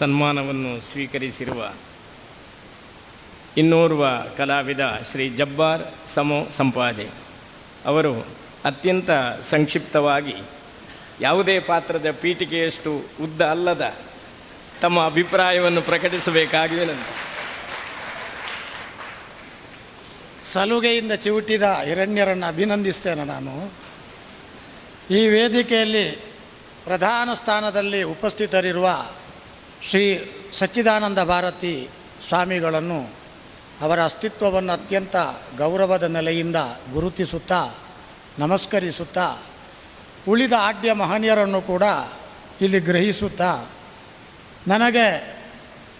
ಸನ್ಮಾನವನ್ನು ಸ್ವೀಕರಿಸಿರುವ, ಇನ್ನೋರ್ವ ಕಲಾವಿದ ಶ್ರೀ ಜಬ್ಬಾರ್ ಸಮೋ ಸಂಪಾಜೆ ಅವರು ಅತ್ಯಂತ ಸಂಕ್ಷಿಪ್ತವಾಗಿ ಯಾವುದೇ ಪಾತ್ರದ ಪೀಠಿಕೆಯಷ್ಟು ಉದ್ದ ಅಲ್ಲದ ತಮ್ಮ ಅಭಿಪ್ರಾಯವನ್ನು ಪ್ರಕಟಿಸಬೇಕಾಗಿದೆ ನನ್ನ ಸಲುಗೆಯಿಂದ ಚಿವುಟಿದ ಹಿರಣ್ಯರನ್ನು ಅಭಿನಂದಿಸ್ತೇನೆ ನಾನು. ಈ ವೇದಿಕೆಯಲ್ಲಿ ಪ್ರಧಾನ ಸ್ಥಾನದಲ್ಲಿ ಉಪಸ್ಥಿತರಿರುವ ಶ್ರೀ ಸಚ್ಚಿದಾನಂದ ಭಾರತಿ ಸ್ವಾಮಿಗಳನ್ನು ಅವರ ಅಸ್ತಿತ್ವವನ್ನು ಅತ್ಯಂತ ಗೌರವದ ನೆಲೆಯಿಂದ ಗುರುತಿಸುತ್ತಾ, ನಮಸ್ಕರಿಸುತ್ತಾ, ಉಳಿದ ಆಡ್ಯ ಮಹನೀಯರನ್ನು ಕೂಡ ಇಲ್ಲಿ ಗ್ರಹಿಸುತ್ತಾ, ನನಗೆ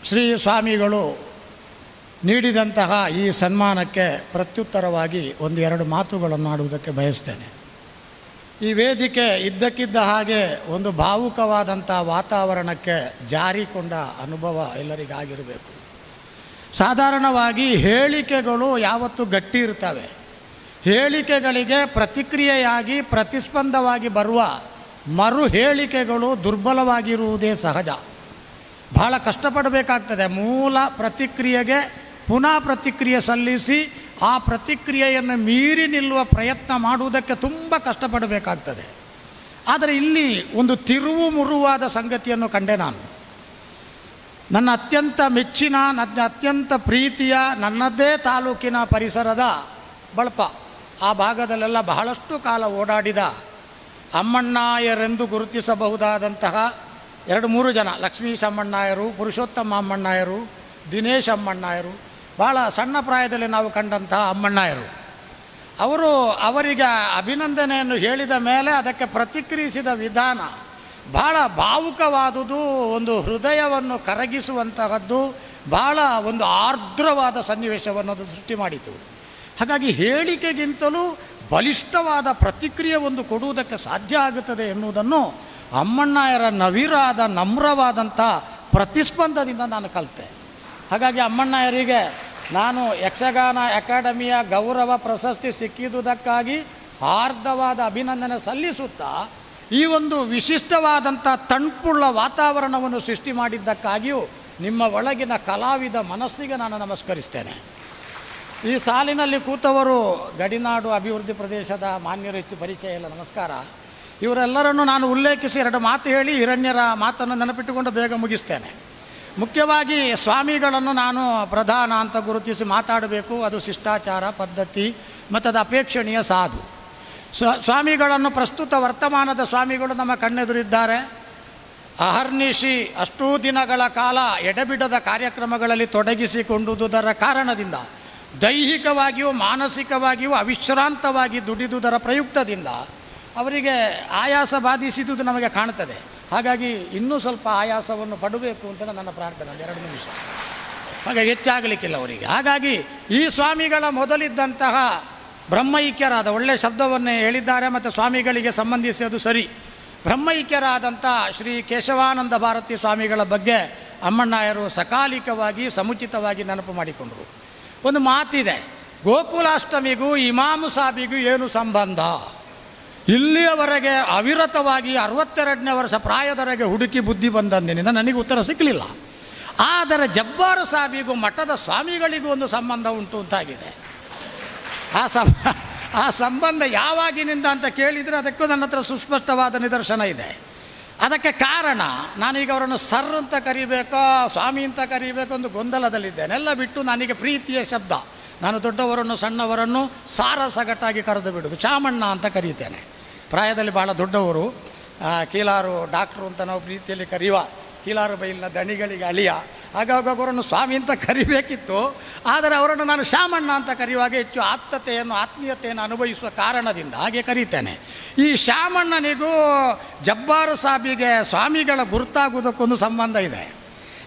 ಶ್ರೀ ಸ್ವಾಮಿಗಳು ನೀಡಿದಂತಹ ಈ ಸನ್ಮಾನಕ್ಕೆ ಪ್ರತ್ಯುತ್ತರವಾಗಿ ಒಂದು ಎರಡು ಮಾತುಗಳನ್ನು ಆಡುವುದಕ್ಕೆ ಬಯಸ್ತೇನೆ. ಈ ವೇದಿಕೆ ಇದ್ದಕ್ಕಿದ್ದ ಹಾಗೆ ಒಂದು ಭಾವುಕವಾದಂಥ ವಾತಾವರಣಕ್ಕೆ ಜಾರಿಕೊಂಡ ಅನುಭವ ಎಲ್ಲರಿಗಾಗಿರಬೇಕು. ಸಾಧಾರಣವಾಗಿ ಹೇಳಿಕೆಗಳು ಯಾವತ್ತೂ ಗಟ್ಟಿ ಇರ್ತವೆ. ಹೇಳಿಕೆಗಳಿಗೆ ಪ್ರತಿಕ್ರಿಯೆಯಾಗಿ ಪ್ರತಿಸ್ಪಂದವಾಗಿ ಬರುವ ಮರು ಹೇಳಿಕೆಗಳು ದುರ್ಬಲವಾಗಿರುವುದೇ ಸಹಜ. ಬಹಳ ಕಷ್ಟಪಡಬೇಕಾಗ್ತದೆ. ಮೂಲ ಪ್ರತಿಕ್ರಿಯೆಗೆ ಪುನಃ ಪ್ರತಿಕ್ರಿಯೆ ಸಲ್ಲಿಸಿ ಆ ಪ್ರತಿಕ್ರಿಯೆಯನ್ನು ಮೀರಿ ನಿಲ್ಲುವ ಪ್ರಯತ್ನ ಮಾಡುವುದಕ್ಕೆ ತುಂಬ ಕಷ್ಟಪಡಬೇಕಾಗ್ತದೆ. ಆದರೆ ಇಲ್ಲಿ ಒಂದು ತಿರುವು ಮುರುವಾದ ಸಂಗತಿಯನ್ನು ಕಂಡೆ ನಾನು. ನನ್ನ ಅತ್ಯಂತ ಮೆಚ್ಚಿನ, ನನ್ನ ಅತ್ಯಂತ ಪ್ರೀತಿಯ, ನನ್ನದೇ ತಾಲೂಕಿನ ಪರಿಸರದ ಬಳಪ. ಆ ಭಾಗದಲ್ಲೆಲ್ಲ ಬಹಳಷ್ಟು ಕಾಲ ಓಡಾಡಿದ ಅಮ್ಮಣ್ಣಾಯರೆಂದು ಗುರುತಿಸಬಹುದಾದಂತಹ ಎರಡು ಮೂರು ಜನ ಲಕ್ಷ್ಮೀಶ್ ಅಮ್ಮಣ್ಣಾಯರು ಪುರುಷೋತ್ತಮ ಅಮ್ಮಣ್ಣಾಯರು, ದಿನೇಶ್ ಅಮ್ಮಣ್ಣಾಯರು ಭಾಳ ಸಣ್ಣ ಪ್ರಾಯದಲ್ಲಿ ನಾವು ಕಂಡಂತಹ ಅಮ್ಮಣ್ಣಾಯರು. ಅವರು ಅವರಿಗೆ ಅಭಿನಂದನೆಯನ್ನು ಹೇಳಿದ ಮೇಲೆ ಅದಕ್ಕೆ ಪ್ರತಿಕ್ರಿಯಿಸಿದ ವಿಧಾನ ಭಾಳ ಭಾವುಕವಾದುದು, ಒಂದು ಹೃದಯವನ್ನು ಕರಗಿಸುವಂತಹದ್ದು ಭಾಳ ಒಂದು ಆರ್ದ್ರವಾದ ಸನ್ನಿವೇಶವನ್ನು ಅದು ಸೃಷ್ಟಿ ಮಾಡಿತು. ಹಾಗಾಗಿ ಹೇಳಿಕೆಗಿಂತಲೂ ಬಲಿಷ್ಠವಾದ ಪ್ರತಿಕ್ರಿಯೆ ಒಂದು ಕೊಡುವುದಕ್ಕೆ ಸಾಧ್ಯ ಆಗುತ್ತದೆ ಎನ್ನುವುದನ್ನು ಅಮ್ಮಣ್ಣಾಯರ ನವಿರಾದ ನಮ್ರವಾದಂಥ ಪ್ರತಿಸ್ಪಂದದಿಂದ ನಾನು ಕಲಿತೆ. ಹಾಗಾಗಿ ಅಮ್ಮಣ್ಣಾಯರಿಗೆ ನಾನು ಯಕ್ಷಗಾನ ಅಕಾಡೆಮಿಯ ಗೌರವ ಪ್ರಶಸ್ತಿ ಸಿಕ್ಕಿದುದಕ್ಕಾಗಿ ಹಾರ್ದವಾದ ಅಭಿನಂದನೆ ಸಲ್ಲಿಸುತ್ತಾ ಈ ಒಂದು ವಿಶಿಷ್ಟವಾದಂಥ ತಣ್ಪುಳ್ಳ ವಾತಾವರಣವನ್ನು ಸೃಷ್ಟಿ ಮಾಡಿದ್ದಕ್ಕಾಗಿಯೂ ನಿಮ್ಮ ಒಳಗಿನ ಕಲಾವಿದ ಮನಸ್ಸಿಗೆ ನಾನು ನಮಸ್ಕರಿಸ್ತೇನೆ. ಈ ಸಾಲಿನಲ್ಲಿ ಕೂತವರು ಗಡಿನಾಡು ಅಭಿವೃದ್ಧಿ ಪ್ರದೇಶದ ಮಾನ್ಯರು ಹೆಚ್ಚು ಪರಿಚಯ ಇಲ್ಲ, ನಮಸ್ಕಾರ. ಇವರೆಲ್ಲರನ್ನು ನಾನು ಉಲ್ಲೇಖಿಸಿ ಎರಡು ಮಾತು ಹೇಳಿ ಹಿರಣ್ಯರ ಮಾತನ್ನು ನೆನಪಿಟ್ಟುಕೊಂಡು ಬೇಗ ಮುಗಿಸ್ತೇನೆ. ಮುಖ್ಯವಾಗಿ ಸ್ವಾಮಿಗಳನ್ನು ನಾನು ಪ್ರಧಾನ ಅಂತ ಗುರುತಿಸಿ ಮಾತಾಡಬೇಕು. ಅದು ಶಿಷ್ಟಾಚಾರ ಪದ್ಧತಿ ಮತ್ತು ಅದು ಅಪೇಕ್ಷಣೀಯ ಸಾಧು. ಸ್ವ, ಸ್ವಾಮಿಗಳನ್ನು ಪ್ರಸ್ತುತ ವರ್ತಮಾನದ ಸ್ವಾಮಿಗಳು ನಮ್ಮ ಕಣ್ಣೆದುರಿದ್ದಾರೆ. ಅಹರ್ನಿಶಿ ಅಷ್ಟೂ ದಿನಗಳ ಕಾಲ ಎಡೆಬಿಡದ ಕಾರ್ಯಕ್ರಮಗಳಲ್ಲಿ ತೊಡಗಿಸಿಕೊಂಡುದರ ಕಾರಣದಿಂದ, ದೈಹಿಕವಾಗಿಯೂ ಮಾನಸಿಕವಾಗಿಯೂ ಅವಿಶ್ರಾಂತವಾಗಿ ದುಡಿದುದರ ಪ್ರಯುಕ್ತದಿಂದ, ಅವರಿಗೆ ಆಯಾಸ ಬಾಧಿಸಿದುದು ನಮಗೆ ಕಾಣ್ತದೆ. ಹಾಗಾಗಿ ಇನ್ನೂ ಸ್ವಲ್ಪ ಆಯಾಸವನ್ನು ಪಡಬೇಕು ಅಂತ ನನ್ನ ಪ್ರಾರ್ಥನೆ ಎರಡು ನಿಮಿಷ. ಹಾಗೆ ಹೆಚ್ಚಾಗಲಿಕ್ಕಿಲ್ಲ ಅವರಿಗೆ. ಹಾಗಾಗಿ ಈ ಸ್ವಾಮಿಗಳ ಮೊದಲಿದ್ದಂತಹ ಬ್ರಹ್ಮೈಕ್ಯರಾದ ಒಳ್ಳೆಯ ಶಬ್ದವನ್ನೇ ಹೇಳಿದ್ದಾರೆ, ಮತ್ತು ಸ್ವಾಮಿಗಳಿಗೆ ಸಂಬಂಧಿಸಿ ಅದು ಸರಿ. ಬ್ರಹ್ಮೈಕ್ಯರಾದಂಥ ಶ್ರೀ ಕೇಶವಾನಂದ ಭಾರತಿ ಸ್ವಾಮಿಗಳ ಬಗ್ಗೆ ಅಮ್ಮಣ್ಣಾಯರು ಸಕಾಲಿಕವಾಗಿ, ಸಮುಚಿತವಾಗಿ ನೆನಪು ಮಾಡಿಕೊಂಡರು. ಒಂದು ಮಾತಿದೆ, ಗೋಕುಲಾಷ್ಟಮಿಗೂ ಇಮಾಮು ಸಾಬಿಗೂ ಏನು ಸಂಬಂಧ? ಇಲ್ಲಿಯವರೆಗೆ ಅವಿರತವಾಗಿ ಅರವತ್ತೆರಡನೇ ವರ್ಷ ಪ್ರಾಯದವರೆಗೆ ಹುಡುಕಿ ಬುದ್ಧಿ ಬಂದಂದಿನಿಂದ ನನಗೆ ಉತ್ತರ ಸಿಕ್ಕಲಿಲ್ಲ ಆದರೆ ಜಬ್ಬಾರು ಸಾಬಿಗೂ ಮಠದ ಸ್ವಾಮಿಗಳಿಗೂ ಒಂದು ಸಂಬಂಧ ಉಂಟು ಅಂತಾಗಿದೆ. ಆ ಸಂ, ಆ ಸಂಬಂಧ ಯಾವಾಗಿನಿಂದ ಅಂತ ಕೇಳಿದರೆ ಅದಕ್ಕೂ ನನ್ನ ಹತ್ರ ಸುಸ್ಪಷ್ಟವಾದ ನಿದರ್ಶನ ಇದೆ. ಅದಕ್ಕೆ ಕಾರಣ, ನಾನೀಗ ಅವರನ್ನು ಸರ್ ಅಂತ ಕರಿಬೇಕೋ, ಸ್ವಾಮಿ ಅಂತ ಕರಿಬೇಕೋ ಒಂದು ಗೊಂದಲದಲ್ಲಿದ್ದೇನೆ. ಎಲ್ಲ ಬಿಟ್ಟು ನನಗೆ ಪ್ರೀತಿಯ ಶಬ್ದ. ನಾನು ದೊಡ್ಡವರನ್ನು ಸಣ್ಣವರನ್ನು ಸಾರ ಸಗಟ್ಟಾಗಿ ಕರೆದು ಬಿಡೋದು ಚಾಮಣ್ಣ ಅಂತ ಕರೀತೇನೆ. ಪ್ರಾಯದಲ್ಲಿ ಭಾಳ ದೊಡ್ಡವರು. ಕೀಲಾರು ಡಾಕ್ಟ್ರು ಅಂತ ನಾವು ಪ್ರೀತಿಯಲ್ಲಿ ಕರೆಯುವ ಕೀಲಾರು ಬೈಲಿನ ದಣಿಗಳಿಗೆ ಅಳಿಯ. ಹಾಗಾಗಿ ಅವರನ್ನು ಸ್ವಾಮಿ ಅಂತ ಕರಿಬೇಕಿತ್ತು. ಆದರೆ ಅವರನ್ನು ನಾನು ಶಾಮಣ್ಣ ಅಂತ ಕರೆಯುವಾಗ ಹೆಚ್ಚು ಆಪ್ತತೆಯನ್ನು, ಆತ್ಮೀಯತೆಯನ್ನು ಅನುಭವಿಸುವ ಕಾರಣದಿಂದ ಹಾಗೆ ಕರೀತೇನೆ. ಈ ಶ್ಯಾಮಣ್ಣನಿಗೂ ಜಬ್ಬಾರು ಸಾಬಿಗೆ ಸ್ವಾಮಿಗಳ ಗುರುತಾಗುವುದಕ್ಕೊಂದು ಸಂಬಂಧ ಇದೆ.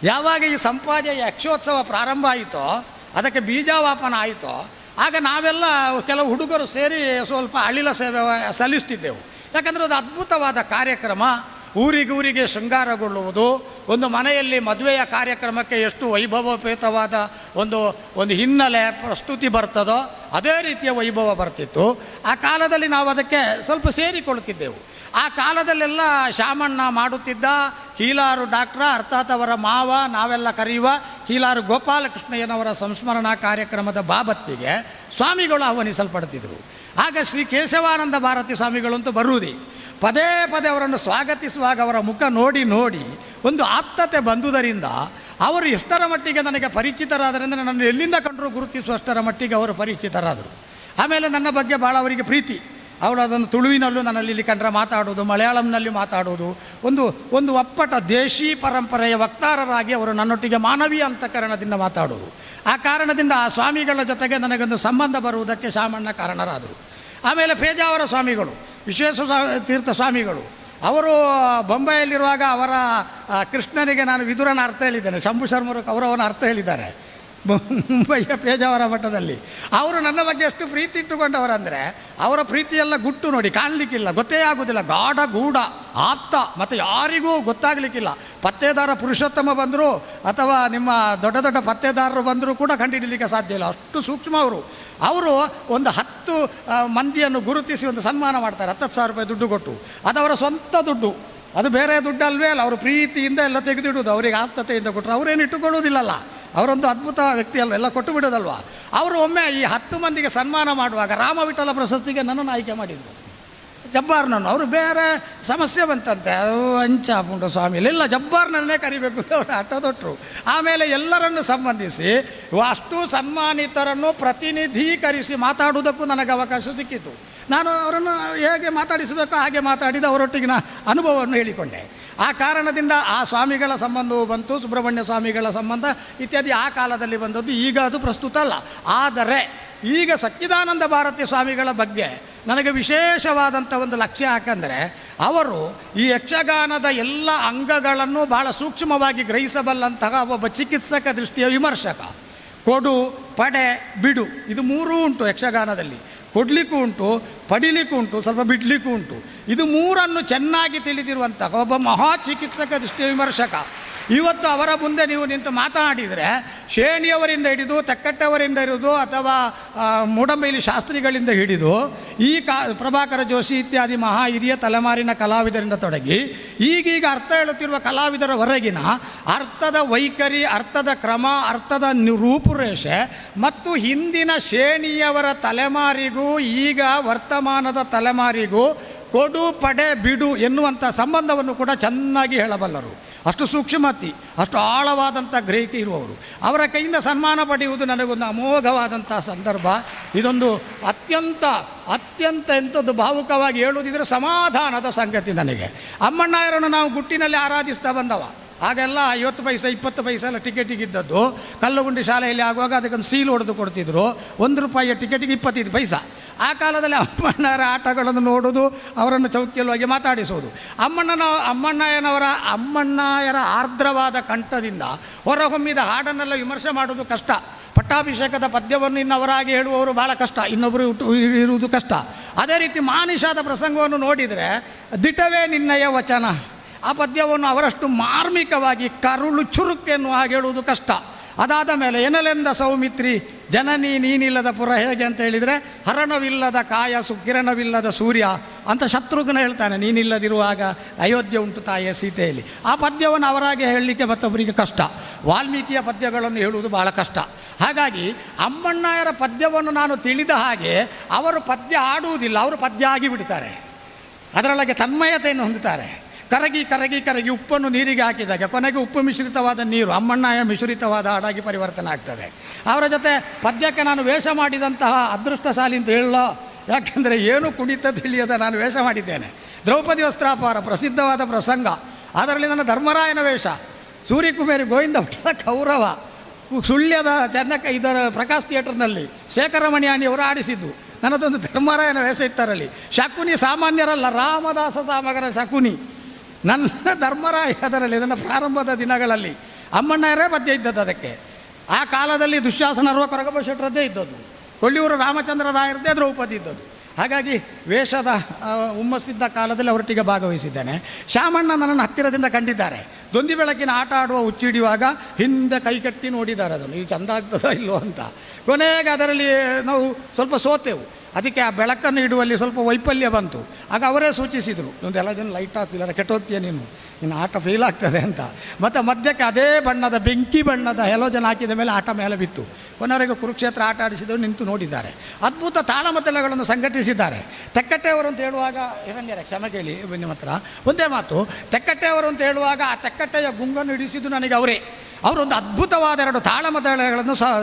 ಯಾವಾಗ ಈ ಸಂಪಾದ ಯಕ್ಷೋತ್ಸವ ಪ್ರಾರಂಭ ಆಯಿತೋ ಅದಕ್ಕೆ ಬೀಜಾವಾಪನ ಆಯಿತು, ಆಗ ನಾವೆಲ್ಲ ಕೆಲವು ಹುಡುಗರು ಸೇರಿ ಸ್ವಲ್ಪ ಅಳಿಲ ಸೇವೆ ಸಲ್ಲಿಸ್ತಿದ್ದೆವು. ಯಾಕಂದರೆ ಅದು ಅದ್ಭುತವಾದ ಕಾರ್ಯಕ್ರಮ. ಊರಿಗೂರಿಗೆ ಶೃಂಗಾರಗೊಳ್ಳುವುದು, ಒಂದು ಮನೆಯಲ್ಲಿ ಮದುವೆಯ ಕಾರ್ಯಕ್ರಮಕ್ಕೆ ಎಷ್ಟು ವೈಭವೋಪೇತವಾದ ಒಂದು ಒಂದು ಹಿನ್ನೆಲೆ ಪ್ರಸ್ತುತಿ ಬರ್ತದೋ, ಅದೇ ರೀತಿಯ ವೈಭವ ಬರ್ತಿತ್ತು. ಆ ಕಾಲದಲ್ಲಿ ನಾವು ಅದಕ್ಕೆ ಸ್ವಲ್ಪ ಸೇರಿಕೊಳ್ತಿದ್ದೆವು ಆ ಕಾಲದಲ್ಲೆಲ್ಲ ಶಾಮಣ್ಣ ಮಾಡುತ್ತಿದ್ದ ಕೀಲಾರು ಡಾಕ್ಟ್ರ, ಅರ್ಥಾತ್ ಅವರ ಮಾವ, ನಾವೆಲ್ಲ ಕರೆಯುವ ಕೀಲಾರು ಗೋಪಾಲಕೃಷ್ಣಯ್ಯನವರ ಸಂಸ್ಮರಣಾ ಕಾರ್ಯಕ್ರಮದ ಬಾಬತ್ತಿಗೆ ಸ್ವಾಮಿಗಳು ಆಹ್ವಾನಿಸಲ್ಪಡ್ತಿದ್ರು. ಆಗ ಶ್ರೀ ಕೇಶವಾನಂದ ಭಾರತಿ ಸ್ವಾಮಿಗಳು ಸ್ವಾಮಿಗಳಂತೂ ಬರುವುದೇ. ಪದೇ ಪದೇ ಅವರನ್ನು ಸ್ವಾಗತಿಸುವಾಗ ಅವರ ಮುಖ ನೋಡಿ ನೋಡಿ ಒಂದು ಆಪ್ತತೆ ಬಂದುದರಿಂದ ಅವರು ಎಷ್ಟರ ಮಟ್ಟಿಗೆ ನನಗೆ ಪರಿಚಿತರಾದರಿಂದ ನನ್ನನ್ನು ಎಲ್ಲಿಂದ ಕಂಡರೂ ಗುರುತಿಸುವಷ್ಟರ ಮಟ್ಟಿಗೆ ಅವರು ಪರಿಚಿತರಾದರು. ಆಮೇಲೆ ನನ್ನ ಬಗ್ಗೆ ಭಾಳ ಅವರಿಗೆ ಪ್ರೀತಿ. ಅವರು ಅದನ್ನು ತುಳುವಿನಲ್ಲೂ ನನ್ನಲ್ಲಿ ಇಲ್ಲಿ ಕಂಡ್ರೆ ಮಾತಾಡೋದು, ಮಲಯಾಳಂನಲ್ಲಿ ಮಾತಾಡೋದು. ಒಂದು ಒಂದು ಒಪ್ಪಟ ದೇಶಿ ಪರಂಪರೆಯ ವಕ್ತಾರರಾಗಿ ಅವರು ನನ್ನೊಟ್ಟಿಗೆ ಮಾನವೀಯ ಅಂತಕರಣದಿಂದ ಮಾತಾಡೋದು ಆ ಕಾರಣದಿಂದ ಆ ಸ್ವಾಮಿಗಳ ಜೊತೆಗೆ ನನಗೊಂದು ಸಂಬಂಧ ಬರುವುದಕ್ಕೆ ಶಾಮಣ್ಣ ಕಾರಣರಾದರು. ಆಮೇಲೆ ಪೇಜಾವರ ಸ್ವಾಮಿಗಳು, ವಿಶ್ವೇಶ್ವರ ತೀರ್ಥ ಸ್ವಾಮಿಗಳು. ಅವರು ಬೊಂಬೈಯಲ್ಲಿರುವಾಗ ಅವರ ಕೃಷ್ಣನಿಗೆ ನಾನು ವಿದುರನ ಅರ್ಥ ಹೇಳಿದ್ದೇನೆ, ಶಂಭು ಶರ್ಮರು ಕೌರವನ ಅರ್ಥ ಹೇಳಿದ್ದಾರೆ. ಮುಂಬೈಯ ಪೇಜಾವರ ಮಠದಲ್ಲಿ. ಅವರು ನನ್ನ ಬಗ್ಗೆ ಎಷ್ಟು ಪ್ರೀತಿ ಇಟ್ಟುಕೊಂಡವರಂದರೆ, ಅವರ ಪ್ರೀತಿಯೆಲ್ಲ ಗುಟ್ಟು ನೋಡಿ, ಕಾಣಲಿಕ್ಕಿಲ್ಲ. ಗೊತ್ತೇ ಆಗೋದಿಲ್ಲ. ಗಾಢ, ಗೂಢ, ಆಪ್ತ, ಮತ್ತು ಯಾರಿಗೂ ಗೊತ್ತಾಗಲಿಕ್ಕಿಲ್ಲ. ಪತ್ತೇದಾರ ಪುರುಷೋತ್ತಮ ಬಂದರು, ಅಥವಾ ನಿಮ್ಮ ದೊಡ್ಡ ದೊಡ್ಡ ಪತ್ತೇದಾರರು ಬಂದರೂ ಕೂಡ ಕಂಡುಹಿಡಲಿಕ್ಕೆ ಸಾಧ್ಯ ಇಲ್ಲ. ಅಷ್ಟು ಸೂಕ್ಷ್ಮ ಅವರು. ಅವರು ಒಂದು ಹತ್ತು ಮಂದಿಯನ್ನು ಗುರುತಿಸಿ ಒಂದು ಸನ್ಮಾನ ಮಾಡ್ತಾರೆ. ಹತ್ತು ಸಾವಿರ ರೂಪಾಯಿ ದುಡ್ಡು ಕೊಟ್ಟು. ಅದು ಅವರ ಸ್ವಂತ ದುಡ್ಡು. ಅದು ಬೇರೆ ದುಡ್ಡು ಅಲ್ವೇ ಅಲ್ಲ. ಅವರು ಪ್ರೀತಿಯಿಂದ ಎಲ್ಲ ತೆಗೆದಿಡುವುದು. ಅವರಿಗೆ ಆಪ್ತತೆಯಿಂದ ಕೊಟ್ಟರು ಅವರೇನು ಇಟ್ಟುಕೊಳ್ಳುವುದಿಲ್ಲಲ್ಲ. ಅವರೊಂದು ಅದ್ಭುತ ವ್ಯಕ್ತಿ ಅಲ್ವ? ಎಲ್ಲ ಕೊಟ್ಟು ಬಿಡೋದಲ್ವ? ಅವರು ಒಮ್ಮೆ ಈ ಹತ್ತು ಮಂದಿಗೆ ಸನ್ಮಾನ ಮಾಡುವಾಗ ರಾಮವಿಠಲ ಪ್ರಶಸ್ತಿಗೆ ನನ್ನನ್ನು ಆಯ್ಕೆ ಮಾಡಿದರು. ಜಬ್ಬಾರ್ನನ್ನು. ಅವರು ಬೇರೆ ಸಮಸ್ಯೆ ಬಂತಂತೆ. ಅದು ಅಂಚ ಪುಂಡ ಸ್ವಾಮಿ. ಇಲ್ಲ ಜಬ್ಬಾರ್ನನ್ನೇ ಕರಿಬೇಕು. ಅವರು ತೊಟ್ಟರು ಆಮೇಲೆ ಎಲ್ಲರನ್ನು ಸಂಬಂಧಿಸಿ ಅಷ್ಟು ಸನ್ಮಾನಿತರನ್ನು ಪ್ರತಿನಿಧೀಕರಿಸಿ ಮಾತಾಡುವುದಕ್ಕೂ ನನಗೆ ಅವಕಾಶ ಸಿಕ್ಕಿತು. ನಾನು ಅವರನ್ನು ಹೇಗೆ ಮಾತಾಡಿಸಬೇಕೋ ಹಾಗೆ ಮಾತಾಡಿದ ಅವರೊಟ್ಟಿಗಿನ ಅನುಭವವನ್ನು ಹೇಳಿಕೊಂಡೆ. ಆ ಕಾರಣದಿಂದ ಆ ಸ್ವಾಮಿಗಳ ಸಂಬಂಧವು ಬಂತು, ಸುಬ್ರಹ್ಮಣ್ಯ ಸ್ವಾಮಿಗಳ ಸಂಬಂಧ ಇತ್ಯಾದಿ ಆ ಕಾಲದಲ್ಲಿ ಬಂದದ್ದು. ಈಗ ಅದು ಪ್ರಸ್ತುತ ಅಲ್ಲ. ಆದರೆ ಈಗ ಸಚ್ಚಿದಾನಂದ ಭಾರತೀಯ ಸ್ವಾಮಿಗಳ ಬಗ್ಗೆ ನನಗೆ ವಿಶೇಷವಾದಂಥ ಒಂದು ಲಕ್ಷ್ಯ ಯಾಕಂದರೆ ಅವರು ಈ ಯಕ್ಷಗಾನದ ಎಲ್ಲ ಅಂಗಗಳನ್ನು ಬಹಳ ಸೂಕ್ಷ್ಮವಾಗಿ ಗ್ರಹಿಸಬಲ್ಲಂತಹ ಒಬ್ಬ ಚಿಕಿತ್ಸಕ ದೃಷ್ಟಿಯ ವಿಮರ್ಶಕ. ಕೊಡು, ಪಡೆ, ಬಿಡು. ಇದು ಮೂರೂ ಉಂಟು ಯಕ್ಷಗಾನದಲ್ಲಿ. ಕೊಡಲಿಕ್ಕೂ ಉಂಟು, ಪಡಿಲಿಕ್ಕೂ ಉಂಟು, ಸ್ವಲ್ಪ ಬಿಡಲಿಕ್ಕೂ ಉಂಟು. ಇದು ಮೂರನ್ನು ಚೆನ್ನಾಗಿ ತಿಳಿದಿರುವಂತಹ ಒಬ್ಬ ಮಹಾ ಚಿಕಿತ್ಸಕ ದೃಷ್ಟಿ ವಿಮರ್ಶಕ. ಇವತ್ತು ಅವರ ಮುಂದೆ ನೀವು ನಿಂತು ಮಾತನಾಡಿದರೆ ಶೇಣಿಯವರಿಂದ ಹಿಡಿದು ತೆಕ್ಕಟ್ಟವರಿಂದ ಹಿಡಿದು ಅಥವಾ ಮೂಡಂಬೈಲಿ ಶಾಸ್ತ್ರಿಗಳಿಂದ ಹಿಡಿದು ಈ ಕಾ, ಪ್ರಭಾಕರ ಜೋಶಿ ಇತ್ಯಾದಿ ಮಹಾ ಹಿರಿಯ ತಲೆಮಾರಿನ ಕಲಾವಿದರಿಂದ ತೊಡಗಿ ಈಗೀಗ ಅರ್ಥ ಹೇಳುತ್ತಿರುವ ಕಲಾವಿದರವರೆಗಿನ ಅರ್ಥದ ವೈಖರಿ, ಅರ್ಥದ ಕ್ರಮ, ಅರ್ಥದ ರೂಪುರೇಷೆ ಮತ್ತು ಹಿಂದಿನ ಶ್ರೇಣಿಯವರ ತಲೆಮಾರಿಗೂ ಈಗ ವರ್ತಮಾನದ ತಲೆಮಾರಿಗೂ ಕೊಡು ಪಡೆ ಬಿಡು ಎನ್ನುವಂಥ ಸಂಬಂಧವನ್ನು ಕೂಡ ಚೆನ್ನಾಗಿ ಹೇಳಬಲ್ಲರು. ಅಷ್ಟು ಸೂಕ್ಷ್ಮತಿ ಅಷ್ಟು ಆಳವಾದಂಥ ಗ್ರಹಿಕೆ ಇರುವವರು. ಅವರ ಕೈಯಿಂದ ಸನ್ಮಾನ ಪಡೆಯುವುದು ನನಗೊಂದು ಅಮೋಘವಾದಂಥ ಸಂದರ್ಭ. ಇದೊಂದು ಅತ್ಯಂತ ಅತ್ಯಂತ ಎಂಥದ್ದು ಭಾವುಕವಾಗಿ ಹೇಳುವುದಿದ್ರೆ ಸಮಾಧಾನದ ಸಂಗತಿ ನನಗೆ. ಅಮ್ಮಣ್ಣಾಯರನ್ನು ನಾವು ಗುಟ್ಟಿನಲ್ಲಿ ಆರಾಧಿಸ್ತಾ ಬಂದವ. ಆಗೆಲ್ಲ ಐವತ್ತು ಪೈಸೆ, ಇಪ್ಪತ್ತು ಪೈಸೆ ಎಲ್ಲ ಟಿಕೆಟಿಗೆ ಇದ್ದದ್ದು. ಕಲ್ಲುಗುಂಡಿ ಶಾಲೆಯಲ್ಲಿ ಆಗುವಾಗ ಅದಕ್ಕೊಂದು ಸೀಲ್ ಹೊಡೆದು ಕೊಡ್ತಿದ್ರು. ಒಂದು ರೂಪಾಯಿಯ ಟಿಕೆಟಿಗೆ ಇಪ್ಪತ್ತೈದು ಪೈಸಾ. ಆ ಕಾಲದಲ್ಲಿ ಅಮ್ಮಣ್ಣರ ಆಟಗಳನ್ನು ನೋಡೋದು, ಅವರನ್ನು ಚೌಕಿಯಲ್ಲಿ ಹೋಗಿ ಮಾತಾಡಿಸೋದು ಅಮ್ಮಣ್ಣನ, ಅಮ್ಮಣ್ಣಯ್ಯನವರ, ಅಮ್ಮಣ್ಣಯ್ಯರ ಆರ್ದ್ರವಾದ ಕಂಠದಿಂದ ಹೊರಹೊಮ್ಮಿದ ಹಾಡನ್ನೆಲ್ಲ ವಿಮರ್ಶೆ ಮಾಡೋದು ಕಷ್ಟ. ಪಟ್ಟಾಭಿಷೇಕದ ಪದ್ಯವನ್ನು ಇನ್ನವರಾಗಿ ಹೇಳುವವರು ಭಾಳ ಕಷ್ಟ. ಇನ್ನೊಬ್ಬರು ಇರುವುದು ಕಷ್ಟ. ಅದೇ ರೀತಿ ಮಾನಿಷಾದ ಪ್ರಸಂಗವನ್ನು ನೋಡಿದರೆ, ದಿಟವೇ ನಿನ್ನಯ ವಚನ. ಆ ಪದ್ಯವನ್ನು ಅವರಷ್ಟು ಮಾರ್ಮಿಕವಾಗಿ ಕರುಳು ಚುರುಕೆನ್ನುವ ಹಾಗೆ ಹೇಳುವುದು ಕಷ್ಟ. ಅದಾದ ಮೇಲೆ ಎನಲೆಂದ ಸೌಮಿತ್ರಿ, ಜನನಿ ನೀನಿಲ್ಲದ ಪುರ ಹೇಗೆ ಅಂತ ಹೇಳಿದರೆ, ಹರಣವಿಲ್ಲದ ಕಾಯ ಸುಕಿರಣವಿಲ್ಲದ ಸೂರ್ಯ ಅಂತ ಶತ್ರುಘ್ನ ಹೇಳ್ತಾನೆ, ನೀನಿಲ್ಲದಿರುವಾಗ ಅಯೋಧ್ಯೆ ಉಂಟು ತಾಯಿಯ ಸೀತೆಯಲ್ಲಿ. ಆ ಪದ್ಯವನ್ನು ಅವರಾಗೆ ಹೇಳಲಿಕ್ಕೆ ಮತ್ತೊಬ್ಬರಿಗೆ ಕಷ್ಟ. ವಾಲ್ಮೀಕಿಯ ಪದ್ಯಗಳನ್ನು ಹೇಳುವುದು ಬಹಳ ಕಷ್ಟ. ಹಾಗಾಗಿ ಅಮ್ಮಣ್ಣಾಯರ ಪದ್ಯವನ್ನು ನಾನು ತಿಳಿದ ಹಾಗೆ ಅವರು ಪದ್ಯ ಆಡುವುದಿಲ್ಲ, ಅವರು ಪದ್ಯ ಆಗಿಬಿಡ್ತಾರೆ ಅದರೊಳಗೆ ತನ್ಮಯತೆಯನ್ನು ಹೊಂದುತ್ತಾರೆ. ಕರಗಿ ಕರಗಿ ಕರಗಿ ಉಪ್ಪನ್ನು ನೀರಿಗೆ ಹಾಕಿದಾಗ ಕೊನೆಗೆ ಉಪ್ಪು ಮಿಶ್ರಿತವಾದ ನೀರು, ಅಮ್ಮಣ್ಣಾಯ ಮಿಶ್ರಿತವಾದ ಹಾಡಾಗಿ ಪರಿವರ್ತನೆ ಆಗ್ತದೆ. ಅವರ ಜೊತೆ ಪದ್ಯಕ್ಕೆ ನಾನು ವೇಷ ಮಾಡಿದಂತಹ ಅದೃಷ್ಟಶಾಲಿ ಅಂತ ಹೇಳೋ ಯಾಕೆಂದರೆ ಏನು ಕುಣಿತ ತಿಳಿಯದ ನಾನು ವೇಷ ಮಾಡಿದ್ದೇನೆ. ದ್ರೌಪದಿ ವಸ್ತ್ರಾಪಾರ, ಪ್ರಸಿದ್ಧವಾದ ಪ್ರಸಂಗ. ಅದರಲ್ಲಿ ನನ್ನ ಧರ್ಮರಾಯನ ವೇಷ. ಸೂರ್ಯಕುಮಾರಿ ಗೋವಿಂದ ಭಟ್ಟರ ಕೌರವ. ಸುಳ್ಯದ ಜನಕ ಇದರ ಪ್ರಕಾಶ್ ಥಿಯೇಟರ್ನಲ್ಲಿ ಶೇಖರಮಣಿಯಾಣಿ ಅವರು ಆಡಿಸಿದ್ದು ನನ್ನದೊಂದು ಧರ್ಮರಾಯನ ವೇಷ ಇತ್ತರಲ್ಲಿ. ಶಕುನಿ ಸಾಮಾನ್ಯರಲ್ಲ, ರಾಮದಾಸ ಸಾಮಗರ ಶಕುನಿ. ನನ್ನ ಧರ್ಮರಾಯ ಅದರಲ್ಲಿ, ನನ್ನ ಪ್ರಾರಂಭದ ದಿನಗಳಲ್ಲಿ. ಅಮ್ಮಣ್ಣರೇ ಮಧ್ಯ ಇದ್ದದ್ದು ಅದಕ್ಕೆ. ಆ ಕಾಲದಲ್ಲಿ ದುಶ್ಯಾಸನರುವ ಕರಗಬ ಶೆಟ್ಟರದ್ದೇ ಇದ್ದದ್ದು. ಕೊಳ್ಳಿಯೂರು ರಾಮಚಂದ್ರ ರಾಯರದ್ದೇ ದ್ರೌಪದಿ ಇದ್ದದ್ದು. ಹಾಗಾಗಿ ವೇಷದ ಹುಮ್ಮಸ್ಸಿದ್ದ ಕಾಲದಲ್ಲಿ ಅವರೊಟ್ಟಿಗೆ ಭಾಗವಹಿಸಿದ್ದೇನೆ. ಶಾಮಣ್ಣ ನನ್ನನ್ನು ಹತ್ತಿರದಿಂದ ಕಂಡಿದ್ದಾರೆ. ದೊಂದಿ ಬೆಳಕಿನ ಆಟ ಆಡುವ ಹುಚ್ಚಿಡಿಯುವಾಗ ಹಿಂದೆ ಕೈ ಕಟ್ಟಿ ನೋಡಿದ್ದಾರೆ ಅದನ್ನು. ಇದು ಚಂದ ಆಗ್ತದೋ ಇಲ್ಲೋ ಅಂತ. ಕೊನೆಗೆ ಅದರಲ್ಲಿ ನಾವು ಸ್ವಲ್ಪ ಸೋತೆವು. ಅದಕ್ಕೆ ಆ ಬೆಳಕನ್ನು ಇಡುವಲ್ಲಿ ಸ್ವಲ್ಪ ವೈಫಲ್ಯ ಬಂತು. ಆಗ ಅವರೇ ಸೂಚಿಸಿದರು ಒಂದೆಲ್ಲ ಜನ ಲೈಟ್ ಹಾಕಿಲ್ಲ ಕೆಟ್ಟೋಗ್ತೀಯ ನೀನು? ನಿನ್ನ ಆಟ ಫೇಲ್ ಆಗ್ತದೆ ಅಂತ. ಮತ್ತು ಮಧ್ಯಕ್ಕೆ ಅದೇ ಬಣ್ಣದ, ಬೆಂಕಿ ಬಣ್ಣದ ಹೆಲೋಜನ್ ಹಾಕಿದ ಮೇಲೆ ಆಟ ಮೇಲೆ ಬಿತ್ತು. ಕೊನೆಯವರೆಗೆ ಕುರುಕ್ಷೇತ್ರ ಆಟ ಆಡಿಸಿದವರು ನಿಂತು ನೋಡಿದ್ದಾರೆ. ಅದ್ಭುತ ತಾಳಮತಲಗಳನ್ನು ಸಂಘಟಿಸಿದ್ದಾರೆ. ತೆಕ್ಕಟ್ಟೆಯವರು ಅಂತ ಹೇಳುವಾಗ, ಹಿರಣ್ಯರ, ಕ್ಷಮೆ ಕೇಳಿ, ನಿಮ್ಮ ಹತ್ರ. ಒಂದೇ ಮಾತು ತೆಕ್ಕಟ್ಟೆಯವರು ಅಂತ ಹೇಳುವಾಗ ಆ ತೆಕ್ಕಟ್ಟೆಯ ಗುಂಗನ್ನು ಹಿಡಿಸಿದ್ದು ನನಗೆ ಅವರೇ. ಅವರೊಂದು ಅದ್ಭುತವಾದ ಎರಡು ತಾಳಮತಗಳನ್ನು ಸಹ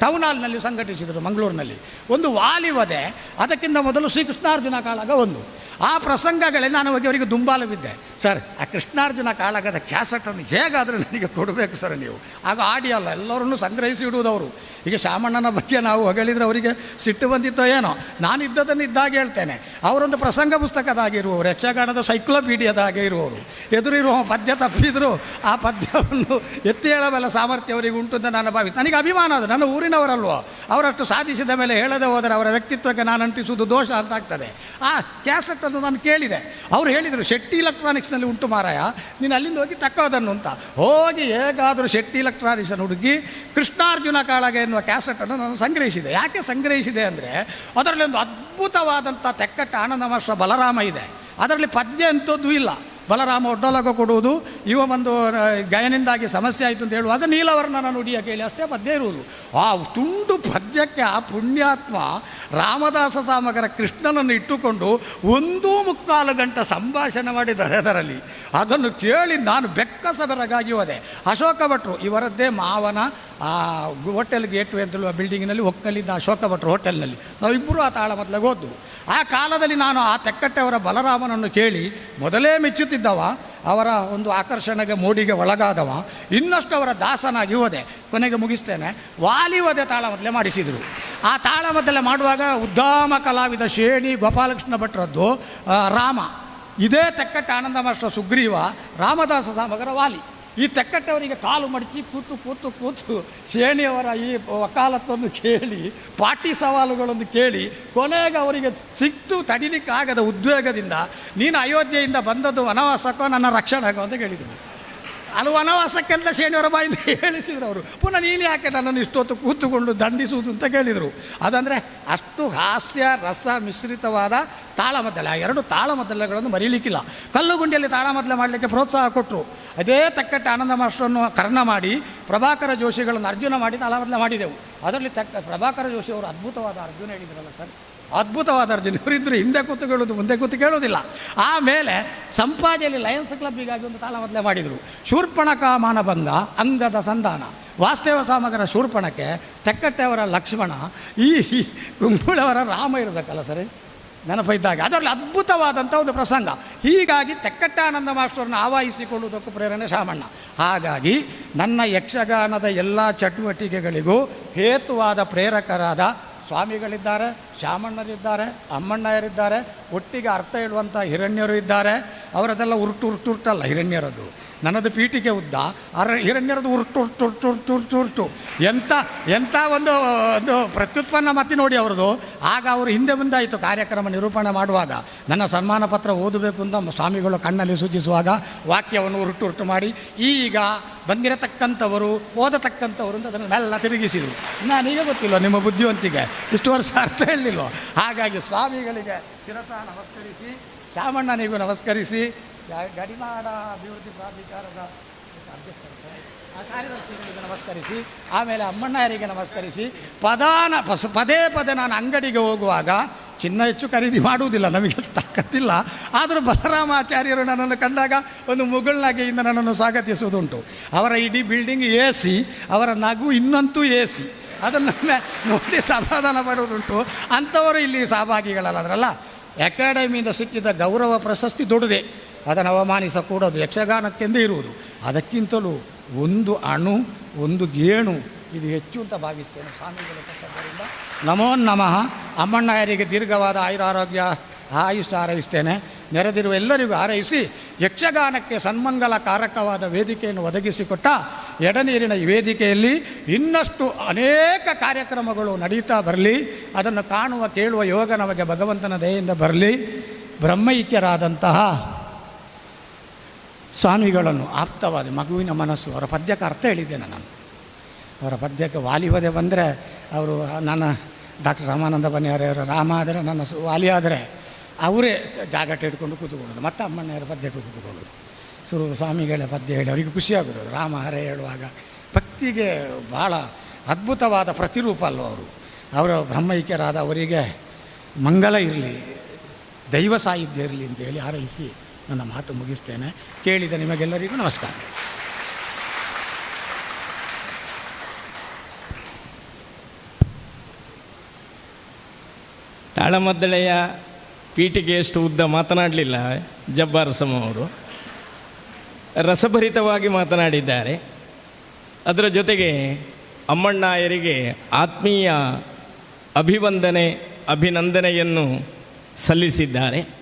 ಟೌನ್ ಹಾಲ್ನಲ್ಲಿ ಸಂಘಟಿಸಿದರು, ಮಂಗಳೂರಿನಲ್ಲಿ. ಒಂದು ವಾಲಿವದೆ ಅದಕ್ಕಿಂತ ಮೊದಲು ಶ್ರೀಕೃಷ್ಣಾರ್ಜುನ ಕಾಳಗ ಒಂದು. ಆ ಪ್ರಸಂಗಗಳೇ ನಾನು ಹೋಗಿ ಅವರಿಗೆ ದುಂಬಾಲವಿದ್ದೆ ಸರ್, ಆ ಕೃಷ್ಣಾರ್ಜುನ ಕಾಳಗದ ಕ್ಯಾಸೆಟನ್ನು ಹೇಗಾದರೂ ನನಗೆ ಕೊಡಬೇಕು ಸರ್ ನೀವು. ಆಗ ಆಡಿಯಲ್ಲ ಎಲ್ಲರನ್ನೂ ಸಂಗ್ರಹಿಸಿ ಇಡುವುದವರು ಈಗ ಶಾಮಣ್ಣನ ಬಗ್ಗೆ ನಾವು ಹೊಗಳಿದ್ರೆ ಅವರಿಗೆ ಸಿಟ್ಟು ಬಂದಿತ್ತೋ ಏನೋ. ನಾನು ಇದ್ದದನ್ನು ಇದ್ದಾಗ ಹೇಳ್ತೇನೆ. ಅವರೊಂದು ಪ್ರಸಂಗ ಪುಸ್ತಕದಾಗಿರುವವರು, ಯಕ್ಷಗಾನದ ಸೈಕ್ಲೋಪೀಡಿಯಾದಾಗೆ ಇರುವವರು. ಎದುರಿರುವ ಪದ್ಯ ತಪ್ಪಿದ್ರು ಆ ಪದ್ಯವನ್ನು ಎತ್ತಿ ಹೇಳಬಲ್ಲ ಸಾಮರ್ಥ್ಯ ಅವರಿಗೆ ಉಂಟು ಅಂತ ನಾನು ಭಾವಿಸಿ ನನಗೆ ಅಭಿಮಾನ ಅದು, ನನ್ನ ಊರಿನವರಲ್ವೋ. ಅವರಷ್ಟು ಸಾಧಿಸಿದ ಮೇಲೆ ಹೇಳದೆ ಹೋದರೆ ಅವರ ವ್ಯಕ್ತಿತ್ವಕ್ಕೆ ನಾನು ಅಂಟಿಸುವುದು ದೋಷ ಅಂತ ಆಗ್ತದೆ. ಆ ಕ್ಯಾಸೆಟನ್ನು ನಾನು ಕೇಳಿದೆ. ಅವರು ಹೇಳಿದರು, ಶೆಟ್ಟಿ ಇಲೆಕ್ಟ್ರಾನಿಕ್ಸ್ನಲ್ಲಿ ಉಂಟು ಮಾರಾಯ, ನೀನು ಅಲ್ಲಿಂದ ಹೋಗಿ ತಕ್ಕೋದನ್ನು ಅಂತ. ಹೋಗಿ ಹೇಗಾದರೂ ಶೆಟ್ಟಿ ಇಲೆಕ್ಟ್ರಾನಿಕ್ಸನ್ನು ಹುಡುಗಿ ಕೃಷ್ಣಾರ್ಜುನ ಕಾಳಗ ಎನ್ನುವ ಕ್ಯಾಸೆಟನ್ನು ನಾನು ಸಂಗ್ರಹಿಸಿದೆ. ಯಾಕೆ ಸಂಗ್ರಹಿಸಿದೆ ಅಂದರೆ ಅದರಲ್ಲಿ ಒಂದು ಅದ್ಭುತವಾದಂಥ ತೆಕ್ಕಟ್ಟ ಆನಂದ ಮಾಸ್ಟರ್ ಬಲರಾಮ ಇದೆ. ಅದರಲ್ಲಿ ಪದ್ಯ ಅಂತದ್ದು ಇಲ್ಲ. ಬಲರಾಮ ಒಡ್ಡೊಲಗ ಕೊಡುವುದು ಇವ ಒಂದು ಗಾಯನಿಂದಾಗಿ ಸಮಸ್ಯೆ ಆಯಿತು ಅಂತ ಹೇಳುವಾಗ ನೀಲವರ್ಣನ ನುಡಿಯ ಕೇಳಿ ಅಷ್ಟೇ ಪದ್ಯ ಇರುವುದು. ಆ ತುಂಡು ಪದ್ಯಕ್ಕೆ ಆ ಪುಣ್ಯಾತ್ಮ ರಾಮದಾಸ ಸಾಮಗರ ಕೃಷ್ಣನನ್ನು ಇಟ್ಟುಕೊಂಡು ಒಂದೂ ಮುಕ್ಕಾಲು ಗಂಟೆ ಸಂಭಾಷಣೆ ಮಾಡಿದ್ದಾರೆ ಅದರಲ್ಲಿ. ಅದನ್ನು ಕೇಳಿ ನಾನು ಬೆಕ್ಕಸ ಬೆರಗಾಗಿ ಹೋದೆ. ಅಶೋಕ ಭಟ್ರು ಇವರದ್ದೇ ಮಾವನ, ಆ, ಹೋಟೆಲ್ ಗೇಟ್ ವೇ ಅಂತ ಬಿಲ್ಡಿಂಗಿನಲ್ಲಿ ಒಕ್ಕಲಿದ್ದ ಅಶೋಕ ಭಟ್ರು ಹೋಟೆಲ್ನಲ್ಲಿ. ನಾವಿಬ್ಬರು ಆ ತಾಳ ಮೊದಲಿಗೆ ಹೋದ್ವು ಆ ಕಾಲದಲ್ಲಿ ನಾನು ಆ ತೆಕ್ಕಟ್ಟೆಯವರ ಬಲರಾಮನನ್ನು ಕೇಳಿ ಮೊದಲೇ ಮೆಚ್ಚುತ್ತಿದ್ದವ ಅವರ ಒಂದು ಆಕರ್ಷಣೆಗೆ ಮೋಡಿಗೆ ಒಳಗಾದವ ಇನ್ನಷ್ಟು ಅವರ ದಾಸನಾಗಿ ಹೋದೆ. ಕೊನೆಗೆ ಮುಗಿಸ್ತೇನೆ. ವಾಲಿವದೆ ತಾಳ ಮೊದಲೇ ಮಾಡಿಸಿದರು. ಆ ತಾಳ ಮೊದಲೇ ಮಾಡುವಾಗ ಉದ್ದಾಮ ಕಲಾವಿದ ಶ್ರೇಣಿ ಗೋಪಾಲಕೃಷ್ಣ ಭಟ್ರದ್ದು ರಾಮ. ಇದೇ ತೆಕ್ಕಟ್ಟ ಆನಂದ ಮಾಸ್ಟರ್ ಸುಗ್ರೀವ, ರಾಮದಾಸ ಸಾಮಗರ ವಾಲಿ. ಈ ತೆಕ್ಕಟ್ಟವರಿಗೆ ಕಾಲು ಮಡಚಿ ಕೂತು ಕೂತು ಕೂತು ಶೇಣಿಯವರ ಈ ವಕಾಲತ್ತನ್ನು ಕೇಳಿ ಪಾಟಿ ಸವಾಲುಗಳನ್ನು ಕೇಳಿ, ಕೊನೆಗೆ ಅವರಿಗೆ ಸಿಟ್ಟು ತಡಿಲಿಕ್ಕಾಗದ ಉದ್ವೇಗದಿಂದ ನೀನು ಅಯೋಧ್ಯೆಯಿಂದ ಬಂದದ್ದು ವನವಾಸಕ್ಕೋ ನನ್ನ ರಕ್ಷಣೆಗೋ ಅಂತ ಕೇಳಿದರು ಅದು ವನವಾಸಕ್ಕೆಲ್ಲ ಶ್ರೇಣಿಯವರ ಬಾಯಿಂದ ಹೇಳಿಸಿದ್ರು ಅವರು. ಪುನಃ ನೀನು ಯಾಕೆ ನನ್ನನ್ನು ಇಷ್ಟೊತ್ತು ಕೂತುಕೊಂಡು ದಂಡಿಸುವುದು ಅಂತ ಕೇಳಿದರು. ಅದಂದರೆ ಅಷ್ಟು ಹಾಸ್ಯ, ರಸ, ಮಿಶ್ರಿತವಾದ ತಾಳಮದ್ದಲೆ. ಆ ಎರಡು ತಾಳಮದ್ದಲೆಗಳನ್ನು ಮರೀಲಿಕ್ಕಿಲ್ಲ. ಕಲ್ಲುಗುಂಡಿಯಲ್ಲಿ ತಾಳಮದ್ದಲೆ ಮಾಡಲಿಕ್ಕೆ ಪ್ರೋತ್ಸಾಹ ಕೊಟ್ಟರು ಅದೇ ತಕ್ಕಟ್ಟ ಆನಂದ ಮಾಸ್ಟರನ್ನು ಕರ್ಣ ಮಾಡಿ ಪ್ರಭಾಕರ ಜೋಶಿಗಳನ್ನು ಅರ್ಜುನ ಮಾಡಿ ತಾಳಮದ್ದಲೆ ಮಾಡಿದೆವು. ಅದರಲ್ಲಿ ತಕ್ಕ ಪ್ರಭಾಕರ ಜೋಶಿ ಅವರು ಅದ್ಭುತವಾದ ಅರ್ಜುನ ಹೇಳಿದ್ರಲ್ಲ ಸರ್. ಅದ್ಭುತವಾದ ಅರ್ಜುನ. ಇವರಿದ್ದರು ಹಿಂದೆ ಕೂತು ಕೇಳೋದು ಮುಂದೆ ಕೂತು ಕೇಳೋದಿಲ್ಲ ಆಮೇಲೆ ಸಂಪಾದಿಯಲ್ಲಿ ಲಯನ್ಸ್ ಕ್ಲಬ್ಬಿಗಾಗಿ ಒಂದು ತಾಳಮದ್ದಲೆ ಮಾಡಿದರು. ಶೂರ್ಪಣಕ ಮಾನಭಂಗ, ಅಂಗದ ಸಂಧಾನ. ವಾಸ್ತೇವ ಸಾಮಗರ ಶೂರ್ಪಣಕ್ಕೆ ತೆಕ್ಕಟ್ಟೆಯವರ ಲಕ್ಷ್ಮಣ, ಈ ಕುಂಬಳವರ ರಾಮ ಇರಬೇಕಲ್ಲ ಸರಿ? ನೆನಪಿದ್ದಾಗ. ಅದರಲ್ಲಿ ಅದ್ಭುತವಾದಂಥ ಒಂದು ಪ್ರಸಂಗ. ಹೀಗಾಗಿ ತೆಕ್ಕಟ್ಟಾನಂದ ಮಾಸ್ಟರನ್ನು ಆವಾಹಿಸಿಕೊಳ್ಳುವುದಕ್ಕೂ ಪ್ರೇರಣೆ ಶಾಮಣ್ಣ ಹಾಗಾಗಿ ನನ್ನ ಯಕ್ಷಗಾನದ ಎಲ್ಲ ಚಟುವಟಿಕೆಗಳಿಗೂ ಹೇತುವಾದ ಪ್ರೇರಕರಾದ ಸ್ವಾಮಿಗಳಿದ್ದಾರೆ, ಶಾಮಣ್ಣರಿದ್ದಾರೆ, ಅಮ್ಮಣ್ಣಯರಿದ್ದಾರೆ, ಒಟ್ಟಿಗೆ ಅರ್ಥ ಹೇಳುವಂಥ ಹಿರಣ್ಯರು ಇದ್ದಾರೆ. ಅವರದೆಲ್ಲ ಉರುಟು ಉರುಟು ಉರುಟಲ್ಲ ಹಿರಣ್ಯರದು. ನನ್ನದು ಪೀಠಿಗೆ ಉದ್ದ, ಅರ ಹಿರಣ್ಯರದು ಉರುಟು ಉರುಟು ಉರುಟು ಉರುಟು ಉರುಟು ಉರುಟು. ಎಂಥ ಎಂಥ ಒಂದು ಒಂದು ಪ್ರತ್ಯುತ್ಪನ್ನ ಮತ್ತೆ ನೋಡಿ ಅವ್ರದ್ದು ಆಗ ಅವರು ಹಿಂದೆ ಮುಂದಾಯಿತು ಕಾರ್ಯಕ್ರಮ ನಿರೂಪಣೆ ಮಾಡುವಾಗ. ನನ್ನ ಸನ್ಮಾನ ಪತ್ರ ಓದಬೇಕು ಅಂತ ಸ್ವಾಮಿಗಳು ಕಣ್ಣಲ್ಲಿ ಸೂಚಿಸುವಾಗ ವಾಕ್ಯವನ್ನು ಉರುಟು ಉರುಟು ಮಾಡಿ. ಈಗ ಬಂದಿರತಕ್ಕಂಥವರು, ಓದತಕ್ಕಂಥವರು ಅಂತ ಅದನ್ನು ಮೆಲ್ಲ ತಿರುಗಿಸಿದರು ನಾನೀಗ ಗೊತ್ತಿಲ್ಲ ನಿಮ್ಮ ಬುದ್ಧಿವಂತಿಗೆ ಇಷ್ಟು ವರ್ಷ ಅರ್ಥ ಹೇಳಲಿಲ್ಲ ಹಾಗಾಗಿ ಸ್ವಾಮಿಗಳಿಗೆ ಶಿರಸ ನಮಸ್ಕರಿಸಿ ಶಾಮಣ್ಣನಿಗೂ ನಮಸ್ಕರಿಸಿ ಗಡಿನಾಡ ಅಭಿವೃದ್ಧಿ ಪ್ರಾಧಿಕಾರದ ಆ ಕಾರ್ಯದರ್ಶಿಗಳಿಗೆ ನಮಸ್ಕರಿಸಿ, ಆಮೇಲೆ ಅಮ್ಮಣ್ಣಯರಿಗೆ ನಮಸ್ಕರಿಸಿ, ಪದಾನ, ಪಸ, ಪದೇ ಪದೇ ನಾನು ಅಂಗಡಿಗೆ ಹೋಗುವಾಗ ಚಿನ್ನ ಹೆಚ್ಚು ಖರೀದಿ ಮಾಡುವುದಿಲ್ಲ, ನಮಗೆ ತಾಕತ್ತಿಲ್ಲ. ಆದರೂ ಬಲರಾಮಾಚಾರ್ಯರು ನನ್ನನ್ನು ಕಂಡಾಗ ಒಂದು ಮುಗುಳ್ನಾಗೆಯಿಂದ ನನ್ನನ್ನು ಸ್ವಾಗತಿಸುವುದುಂಟು. ಅವರ ಇಡೀ ಬಿಲ್ಡಿಂಗ್ ಎ ಸಿ ಅವರ ನಗು ಇನ್ನಂತೂ ಎ ಸಿ ಅದನ್ನು ನೋಡಿ ಸಮಾಧಾನ ಮಾಡುವುದುಂಟು. ಅಂಥವರು ಇಲ್ಲಿ ಸಹಭಾಗಿಗಳಲ್ಲದ್ರಲ್ಲ ಅಕಾಡೆಮಿಯಿಂದ ಸಿಕ್ಕಿದ ಗೌರವ ಪ್ರಶಸ್ತಿ ದೊಡ್ಡದೆ. ಅದನ್ನು ಅವಮಾನಿಸಕೂಡದು, ಯಕ್ಷಗಾನಕ್ಕೆಂದೇ ಇರುವುದು. ಅದಕ್ಕಿಂತಲೂ ಒಂದು ಅಣು, ಒಂದು ಗೇಣು ಇದು ಹೆಚ್ಚು ಅಂತ ಭಾವಿಸ್ತೇನೆ. ಸ್ವಾಮಿಗಳ ಕೊಟ್ಟದ್ದರಿಂದ ನಮೋ ನಮಃ. ಅಮ್ಮಣ್ಣಯರಿಗೆ ದೀರ್ಘವಾದ ಆಯುರಾರೋಗ್ಯ ಆಯುಷ್ ಹಾರೈಸ್ತೇನೆ. ನೆರೆದಿರುವ ಎಲ್ಲರಿಗೂ ಹಾರೈಸಿ ಯಕ್ಷಗಾನಕ್ಕೆ ಸನ್ಮಂಗಲ ಕಾರಕವಾದ ವೇದಿಕೆಯನ್ನು ಒದಗಿಸಿಕೊಟ್ಟ ಎಡನೀರಿನ ಈ ವೇದಿಕೆಯಲ್ಲಿ ಇನ್ನಷ್ಟು ಅನೇಕ ಕಾರ್ಯಕ್ರಮಗಳು ನಡೀತಾ ಬರಲಿ. ಅದನ್ನು ಕಾಣುವ, ಕೇಳುವ ಯೋಗ ನಮಗೆ ಭಗವಂತನ ದಯೆಯಿಂದ ಬರಲಿ. ಬ್ರಹ್ಮೈಕ್ಯರಾದಂತಹ ಸ್ವಾಮಿಗಳನ್ನು ಆಪ್ತವಾದ ಮಗುವಿನ ಮನಸ್ಸು, ಅವರ ಪದ್ಯಕ್ಕೆ ಅರ್ಥ ಹೇಳಿದ್ದೇನೆ ನಾನು. ಅವರ ಪದ್ಯಕ್ಕೆ ವಾಲಿವದೆ ಬಂದರೆ ಅವರು, ನನ್ನ ಡಾಕ್ಟರ್ ರಾಮಾನಂದ ಬನ್ಯಾರೆಯವರ ರಾಮ ಆದರೆ ನನ್ನ ವಾಲಿ ಆದರೆ ಅವರೇ ಜಾಗಟ ಹಿಡ್ಕೊಂಡು ಕೂತ್ಕೊಳ್ಳೋದು ಮತ್ತೆ ಅಮ್ಮನೆಯವರ ಪದ್ಯಕ್ಕೆ ಕೂತ್ಕೊಳ್ಳೋದು ಸುರು, ಸ್ವಾಮಿಗಳ ಪದ್ಯ ಹೇಳಿ ಅವರಿಗೆ ಖುಷಿಯಾಗೋದು ರಾಮ ಹರೆ ಹೇಳುವಾಗ ಭಕ್ತಿಗೆ ಭಾಳ ಅದ್ಭುತವಾದ ಪ್ರತಿರೂಪ ಅಲ್ವ ಅವರು. ಅವರ ಬ್ರಹ್ಮೈಕ್ಯರಾದ ಅವರಿಗೆ ಮಂಗಲ ಇರಲಿ, ದೈವ ಸಾಹಿತ್ಯ ಇರಲಿ ಅಂತೇಳಿ ಹಾರೈಸಿ ನನ್ನ ಮಾತು ಮುಗಿಸ್ತೇನೆ. ಕೇಳಿದ ನಿಮಗೆಲ್ಲರಿಗೂ ನಮಸ್ಕಾರ. ತಾಳಮದ್ದಳೆಯ ಪೀಠಿಗೆಯಷ್ಟು ಉದ್ದ ಮಾತನಾಡಲಿಲ್ಲ ಜಬ್ಬಾರ್ ಸಮ ಅವರು. ರಸಭರಿತವಾಗಿ ಮಾತನಾಡಿದ್ದಾರೆ. ಅದರ ಜೊತೆಗೆ ಅಮ್ಮಣ್ಣಾಯರಿಗೆ ಆತ್ಮೀಯ ಅಭಿವಂದನೆ, ಅಭಿನಂದನೆಯನ್ನು ಸಲ್ಲಿಸಿದ್ದಾರೆ.